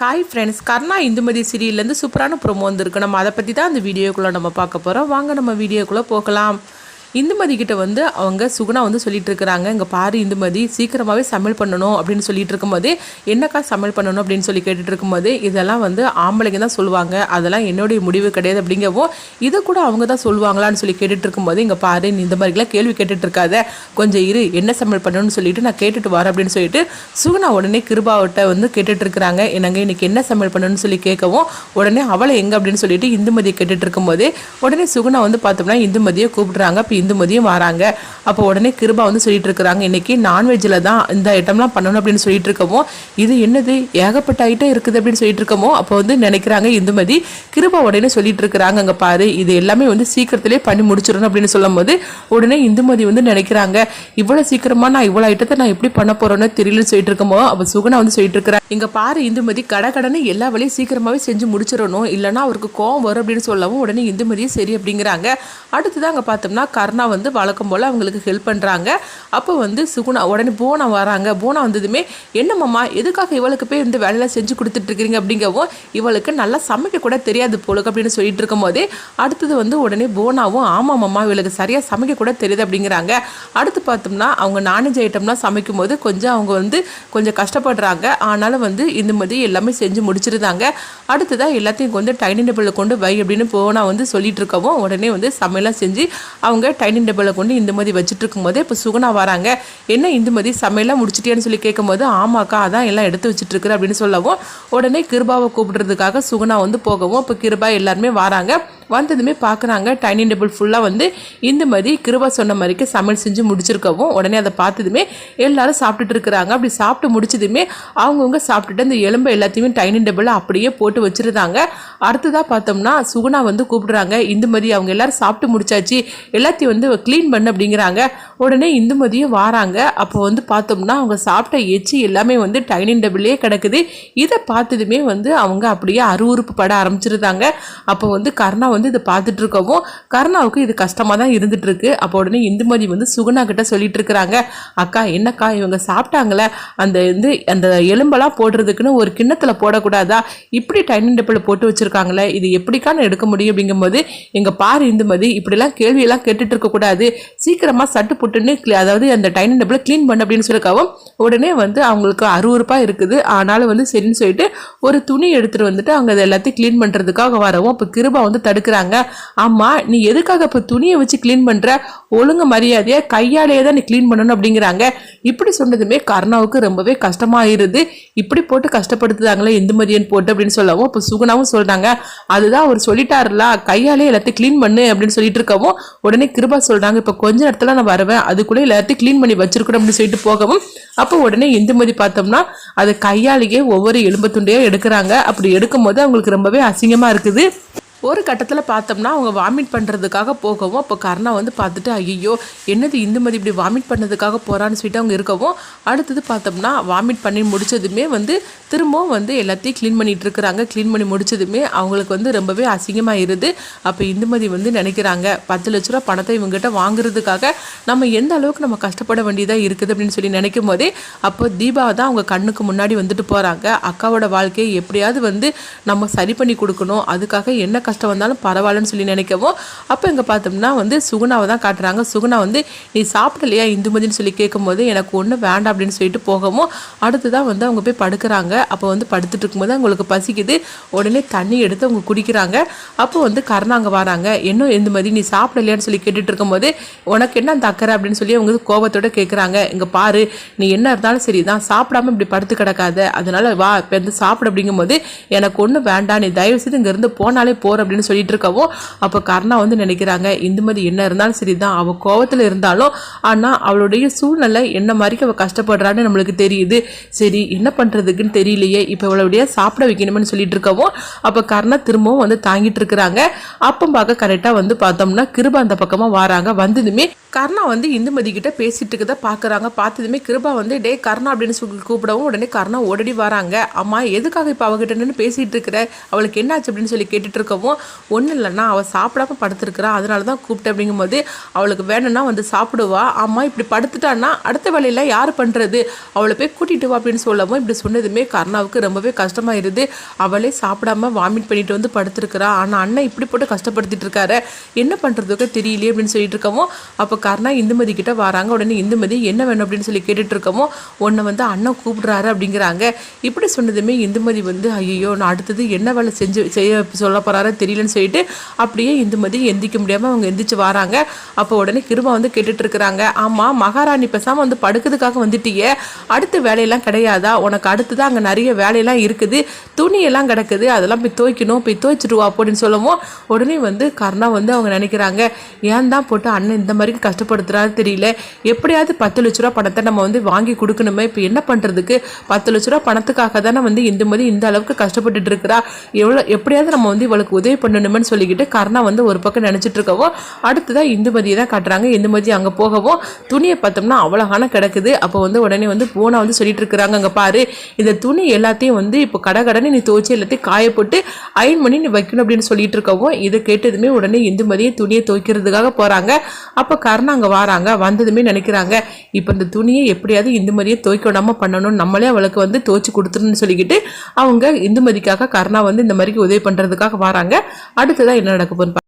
Hi friends Karna Indumathi சீரியல்லேருந்து சூப்பரான promo வந்திருக்கு. நம்ம அதை பற்றி தான் அந்த வீடியோக்குள்ளே நம்ம பார்க்க போகிறோம் வாங்க நம்ம வீடியோக்குள்ளே போகலாம். இந்துமதி கிட்ட வந்து அவங்க சுகுணா வந்து சொல்லிட்டு இருக்கிறாங்க இங்கே பாரு இந்துமதி சீக்கிரமாகவே சமையல் பண்ணணும் அப்படின்னு சொல்லிட்டு இருக்கும்போது என்னக்கா சமையல் பண்ணணும்? அப்படின்னு சொல்லி கேட்டுட்டு இருக்கும்போது இதெல்லாம் வந்து ஆம்பளைங்க தான் சொல்லுவாங்க. அதெல்லாம் என்னுடைய முடிவு கிடையாது அப்படிங்கவும் இதை கூட அவங்க தான் சொல்லுவாங்களான்னு சொல்லி கேட்டுட்டு இருக்கும்போது இங்கே பாரு நீ இந்த மாதிரிலாம் கேள்வி கேட்டுட்டு இருக்காத கொஞ்சம் இரு என்ன சமையல் பண்ணணும்னு சொல்லிட்டு நான் கேட்டுட்டு வரேன் அப்படின்னு சொல்லிட்டு சுகுணா உடனே கிருபாவட்ட வந்து கேட்டுட்டு இருக்கிறாங்க என்னங்க இன்னைக்கு என்ன சமையல் பண்ணணும்னு சொல்லி கேட்கவும் உடனே அவளை எங்க? அப்படின்னு சொல்லிட்டு இந்துமதியை கேட்டுட்டு இருக்கும்போது உடனே சுகுணா வந்து பார்த்தோம்னா இந்துமதியை கூப்பிடுறாங்க. இந்துமதியும் வராங்க. அப்போ உடனே கிருபா வந்து சொல்லிட்டு இருக்கிறாங்க இன்னைக்கு நான்வெஜ்ஜில் தான் இந்த ஐட்டம்லாம் பண்ணணும் அப்படின்னு சொல்லிட்டு இருக்கமோ இது என்னது? ஏகப்பட்ட ஐட்டம் இருக்குது அப்படின்னு சொல்லிட்டு இருக்கமோ அப்போ வந்து நினைக்கிறாங்க இந்துமதி கிருபா உடனே சொல்லிட்டு இருக்கிறாங்க அங்கே பாரு இது எல்லாமே வந்து சீக்கிரத்திலே பண்ணி முடிச்சிடணும் அப்படின்னு சொல்லும் போது உடனே இந்துமதி வந்து நினைக்கிறாங்க இவ்வளோ சீக்கிரமா நான் இவ்வளோ ஐட்டத்தை நான் எப்படி பண்ண போறேன்னு தெரியலன்னு சொல்லிட்டு இருக்கமோ அப்போ சுகுணா வந்து சொல்லிட்டு இருக்கிறாங்க இங்கே பாரு இந்துமதி கடை கடனை எல்லா வேலையும் சீக்கிரமாகவே செஞ்சு முடிச்சிடணும் இல்லைனா அவருக்கு கோவம் வரும் அப்படின்னு சொல்லவும் உடனே இந்துமதியும் சரி அப்படிங்கிறாங்க. அடுத்ததான் அங்கே பார்த்தோம்னா கர்ணா வந்து வழக்கம் போல் அவங்களுக்கு ஹெல்ப் பண்ணுறாங்க அப்போ வந்து சுகுணா உடனே போனா வராங்க. போனா வந்ததுமே என்னம்மா எதுக்காக இவளுக்கு போய் இந்த வேலையெல்லாம் செஞ்சு கொடுத்துட்ருக்கிறீங்க அப்படிங்கவும் இவளுக்கு நல்லா சமைக்க கூட தெரியாது போலுக்கு அப்படின்னு சொல்லிட்டு இருக்கும்போதே அடுத்தது வந்து உடனே போனாவும் ஆமாம்மாம்மா இவளுக்கு சரியாக சமைக்க கூட தெரியுது அப்படிங்கிறாங்க. அடுத்து பார்த்தோம்னா அவங்க நான்வெஜ் ஐட்டம்லாம் சமைக்கும் போது கொஞ்சம் அவங்க வந்து கொஞ்சம் கஷ்டப்படுறாங்க. ஆனாலும் வந்து இந்த மாதிரி எல்லாமே செஞ்சு முடிச்சிருந்தாங்க. அடுத்ததாக எல்லாத்தையும் வந்து டைனிங் டேபிளில் கொண்டு வை அப்படின்னு போனா வந்து சொல்லிட்டு இருக்கவும் உடனே வந்து சமையலாம் செஞ்சு அவங்க டைனிங் டேபிளை கொண்டு இந்த மாதிரி வச்சுட்டு இருக்கும்போது இப்போ சுகுணா வராங்க. என்ன இந்த மாதிரி சமையலாம் முடிச்சிட்டியான்னு சொல்லி கேட்கும்போது ஆமாக்கா அதான் எல்லாம் எடுத்து வச்சுட்டு இருக்கிற அப்படின்னு சொல்லவும் உடனே கிருபாவை கூப்பிடுறதுக்காக சுகுணா வந்து போகவும் இப்போ கிருபா எல்லாருமே வராங்க. வந்ததுமே பார்க்குறாங்க டைனிங் டேபிள் ஃபுல்லாக வந்து இந்த மாதிரி கிருபா சொன்ன மாதிரிக்கு சமையல் செஞ்சு முடிச்சிருக்கவும் உடனே அதை பார்த்ததுமே எல்லாரும் சாப்பிட்டுட்டு இருக்கிறாங்க. அப்படி சாப்பிட்டு முடிச்சதுமே அவங்கவுங்க சாப்பிட்டுட்டு அந்த எலும்பை எல்லாத்தையுமே டைனிங் டேபிளில் அப்படியே போட்டு வச்சிருந்தாங்க. அடுத்ததாக பார்த்தோம்னா சுகுணா வந்து கூப்பிடுறாங்க. இந்துமதி அவங்க எல்லாரும் சாப்பிட்டு முடிச்சாச்சு. எல்லாத்தையும் வந்து க்ளீன் பண்ணு அப்படிங்கிறாங்க. உடனே இந்துமதியும் வாராங்க. அப்போ வந்து பார்த்தோம்னா அவங்க சாப்பிட்ட எச்சி எல்லாமே வந்து டைனிங் டேபிளே கிடக்குது. இதை பார்த்ததுமே வந்து அவங்க அப்படியே அருவறுப்பு பட ஆரம்பிச்சிருந்தாங்க. அப்போ வந்து கர்ணா வந்து இதை பார்த்துட்டு இருக்கவும் கர்ணாவுக்கு இது கஷ்டமாக தான் இருந்துட்டு இருக்கு அப்போ உடனே இந்துமதி வந்து சுகுணா கிட்ட சொல்லிட்டு இருக்கிறாங்க அக்கா என்னக்கா இவங்க சாப்பிட்டாங்களே? அந்த வந்து அந்த எலும்பெல்லாம் போடுறதுக்குன்னு ஒரு கிண்ணத்தில் போடக்கூடாதா? இப்படி டைனிங் டேபிள் போட்டு வச்சிருக்காங்களே இது எப்படிக்கான எடுக்க முடியும்? அப்படிங்கும்போது எங்கள் பாரு இந்துமதி இப்படிலாம் கேள்வியெல்லாம் கேட்டுட்டு இருக்கக்கூடாது சீக்கிரமாக சட்டு புட்டுன்னு அதாவது அந்த டைனிங் டேபிள் க்ளீன் பண்ண அப்படின்னு சொல்லிருக்கவும் உடனே வந்து அவங்களுக்கு அருவருப்பா இருக்குது. ஆனாலும் வந்து சரின்னு சொல்லிட்டு ஒரு துணி எடுத்துட்டு வந்துட்டு அவங்க அதை எல்லாத்தையும் க்ளீன் பண்ணுறதுக்காக வரவும் அப்போ கிருபா வந்து தடுக்க தடுக்கிறாங்க ஆமாம் நீ எதுக்காக இப்போ துணியை வச்சு க்ளீன் பண்ற? ஒழுங்கு மரியாதையாக கையாலேயே தான் நீ க்ளீன் பண்ணணும் அப்படிங்கிறாங்க. இப்படி சொன்னதுமே கர்ணாவுக்கு ரொம்பவே கஷ்டமாயிருது இப்படி போட்டு கஷ்டப்படுத்துதாங்களே இந்து மரியன் போட்டு அப்படின்னு சொல்லவும் இப்போ சுகுணாவும் சொல்கிறாங்க அதுதான் அவர் சொல்லிட்டாருல கையாலே எல்லாத்தையும் க்ளீன் பண்ணு அப்படின்னு சொல்லிட்டு இருக்கவும் உடனே கிருபா சொல்கிறாங்க இப்போ கொஞ்ச நேரத்தில் நான் வருவேன். அதுக்குள்ளே எல்லாத்தையும் க்ளீன் பண்ணி வச்சிருக்கணும் அப்படின்னு சொல்லிட்டு போகவும் அப்போ உடனே இந்துமதி பார்த்தோம்னா அது கையாலேயே ஒவ்வொரு எலும்பு துண்டையாக எடுக்கிறாங்க. அப்படி எடுக்கும்போது அவங்களுக்கு ரொம்பவே அசிங்கமாக இருக்குது. ஒரு கட்டத்தில் பார்த்தோம்னா அவங்க வாமிட் பண்ணுறதுக்காக போகவும் அப்போ கர்ணா வந்து பார்த்துட்டு ஐயோ என்னது இந்துமதி இப்படி வாமிட் பண்ணதுக்காக போகிறான்னு சொல்லிட்டு அவங்க இருக்கவும் அடுத்தது பார்த்தோம்னா வாமிட் பண்ணி முடிச்சதுமே வந்து திரும்பவும் வந்து எல்லாத்தையும் க்ளீன் பண்ணிகிட்டு இருக்கிறாங்க. க்ளீன் பண்ணி முடித்ததுமே அவங்களுக்கு வந்து ரொம்பவே அசிங்கமாக இருது. அப்போ இந்துமதி வந்து நினைக்கிறாங்க. பத்து லட்ச ரூபா பணத்தை இவங்ககிட்ட வாங்குறதுக்காக நம்ம எந்த அளவுக்கு நம்ம கஷ்டப்பட வேண்டியதாக இருக்குது அப்படின்னு சொல்லி நினைக்கும் போதே அப்போ தீபா தான் அவங்க கண்ணுக்கு முன்னாடி வந்துட்டு போகிறாங்க அக்காவோட வாழ்க்கையை எப்படியாவது வந்து நம்ம சரி பண்ணி கொடுக்கணும். அதுக்காக என்ன கஷ்டம் வந்தாலும் பரவாயில்லன்னு சொல்லி நினைக்கவும். அப்போ இங்கே பார்த்தோம்னா வந்து சுகுணாவை தான் காட்டுறாங்க. சுகுணா வந்து நீ சாப்பிடலையா இந்துமதின்னு சொல்லி கேட்கும்போது எனக்கு ஒன்றும் வேண்டாம் அப்படின்னு சொல்லிட்டு போகவும் அடுத்ததான் வந்து அவங்க போய் படுக்கிறாங்க. அப்போ வந்து படுத்துட்டு இருக்கும்போது அவங்களுக்கு பசிக்குது. உடனே தண்ணி எடுத்து அவங்க குடிக்கிறாங்க. அப்போ வந்து கருணாங்க வராங்க. இன்னும் இந்துமதி நீ சாப்பிடலையான்னு சொல்லி கேட்டுட்டு இருக்கும்போது உனக்கு என்ன அந்த அக்கறை? அப்படின்னு சொல்லி அவங்க கோபத்தோட கேட்குறாங்க. இங்கே பாரு நீ என்ன இருந்தாலும் சரி தான் சாப்பிடாம இப்படி படுத்து கிடக்காத. அதனால வா இப்போ வந்து சாப்பிட அப்படிங்கும்போது எனக்கு ஒன்றும் வேண்டாம். நீ தயவு செய்து இங்கேருந்து போனாலே அப்படின்னு சொல்லிட்டு இருக்கவோ அப்போ கர்ணா வந்து நினைக்கிறாங்க இந்துமதி என்ன இருந்தாலும் சரி தான் அவள் கோவத்தில் இருந்தாலும் ஆனால் அவளுடைய சூழ்நிலை என்ன மாதிரிக்கு அவள் கஷ்டப்படுறான்னு நம்மளுக்கு தெரியுது. சரி என்ன பண்ணுறதுக்குன்னு தெரியலையே இப்போ இவளுடைய சாப்பிட வைக்கணும்னு சொல்லிட்டு இருக்கவும் அப்போ கர்ணா திரும்பவும் வந்து தாங்கிட்டு இருக்கிறாங்க. அப்போ பார்க்க கரெக்டாக வந்து பார்த்தோம்னா கிருபா அந்த பக்கமாக வராங்க. வந்ததுமே கர்ணா வந்து இந்துமதி கிட்ட பேசிட்டு இருக்கத பார்க்குறாங்க பார்த்ததுமே கிருபா வந்து டே கர்ணா அப்படின்னு சொல்லி கூப்பிடவும் உடனே கர்ணா ஓடடி வராங்க. அம்மா எதுக்காக இப்போ அவகிட்ட நின்று பேசிட்டு இருக்கிற? அவளுக்கு என்னாச்சு? அப்படின்னு சொல்லி கேட்டுட்டு இருக்கவும் இருக்கும் ஒன்றும் இல்லைன்னா அவள் சாப்பிடாம படுத்திருக்கிறா அதனால தான் கூப்பிட்டேன் அப்படிங்கும்போது அவளுக்கு வேணும்னா வந்து சாப்பிடுவா. அம்மா இப்படி படுத்துட்டான்னா அடுத்த வேலையில் யார் பண்ணுறது அவளை போய் கூட்டிட்டு வா அப்படின்னு சொல்லவும் இப்படி சொன்னதுமே கர்ணாவுக்கு ரொம்பவே கஷ்டமாயிருது அவளே சாப்பிடாம வாமிட் பண்ணிட்டு வந்து படுத்திருக்கிறா. ஆனால் அண்ணன் இப்படி போட்டு கஷ்டப்படுத்திட்டு இருக்காரு. என்ன பண்ணுறதுக்கு தெரியலையே அப்படின்னு சொல்லிட்டு இருக்கவும் அப்போ கர்ணா இந்துமதி கிட்ட வராங்க. உடனே இந்துமதி என்ன வேணும் அப்படின்னு சொல்லி கேட்டுட்டு இருக்கவும் உன்னை வந்து அண்ணன் கூப்பிடுறாரு அப்படிங்கிறாங்க. இப்படி சொன்னதுமே இந்துமதி வந்து ஐயோ நான் அடுத்தது என்ன வேலை செஞ்சு செய்ய சொல்ல போகிறாரு தெரியலன்னு சொல்லிட்டு அப்படியே இந்துமதி எந்திக்க முடியாமல் அவங்க எந்திரிச்சு வராங்க. அப்போ உடனே கிருபா வந்து கேட்டுட்டு இருக்கிறாங்க ஆமாம் மகாராணி பேசாமல் வந்து படுக்கிறதுக்காக வந்துட்டியே. அடுத்த வேலையெல்லாம் கிடையாதா? உனக்கு அடுத்து தான் அங்கே நிறைய வேலையெல்லாம் இருக்குது. துணியெல்லாம் கிடக்குது. அதெல்லாம் போய் துவைக்கணும். போய் துவைச்சிட்டு வா அப்படின்னு சொல்லவும் உடனே வந்து கர்ணா வந்து அவங்க நினைக்கிறாங்க. ஏன் தான் போட்டு அண்ணன் இந்த மாதிரி கஷ்டப்படுத்துறாரு தெரியல. எப்படியாவது பத்து லட்ச ரூபா பணத்தை நம்ம வந்து வாங்கி கொடுக்கணுமே. இப்போ என்ன பண்ணுறதுக்கு பத்து லட்ச ரூபா பணத்துக்காக தானே வந்து இந்துமதி இந்த அளவுக்கு கஷ்டப்பட்டுட்டு இருக்கிறா. எவ்வளோ எப்படியாவது நம்ம வந்து இவளுக்கு உதவி பண்ணணுமேன்னு சொல்லிக்கிட்டு கர்ணா வந்து ஒரு பக்கம் நினச்சிட்டு இருக்கவோ அடுத்ததான் இந்துமதியை தான் காட்டுறாங்க. இந்துமதி அங்கே போகவோ துணியை பார்த்தோம்னா அவ்வளோகான கிடக்குது. அப்போ வந்து உடனே வந்து போனா வந்து சொல்லிட்டு இருக்கிறாங்க. அங்கே பாரு இந்த துணி எல்லாத்தையும் வந்து இப்போ கடை கடனை நீ துவச்சி எல்லாத்தையும் காய போட்டு அயன் பண்ணி நீ வைக்கணும் அப்படின்னு சொல்லிட்டு இருக்கவோ இதை கேட்டதுமே உடனே இந்துமதியை துணியை துவைக்கிறதுக்காக போகிறாங்க அப்போ கர்ணா அங்கே வராங்க. வந்ததுமே நினைக்கிறாங்க இப்போ இந்த துணியை எப்படியாவது இந்துமதியை துவைக்க விடாம பண்ணணும் நம்மளே அவளுக்கு வந்து துவச்சி கொடுத்துருன்னு சொல்லிக்கிட்டு அவங்க இந்துமதிக்காக கர்ணா வந்து இந்த மாதிரி உதவி பண்ணுறதுக்காக வராங்க. அடுத்ததான் என்ன நடக்க போகுதுன்னு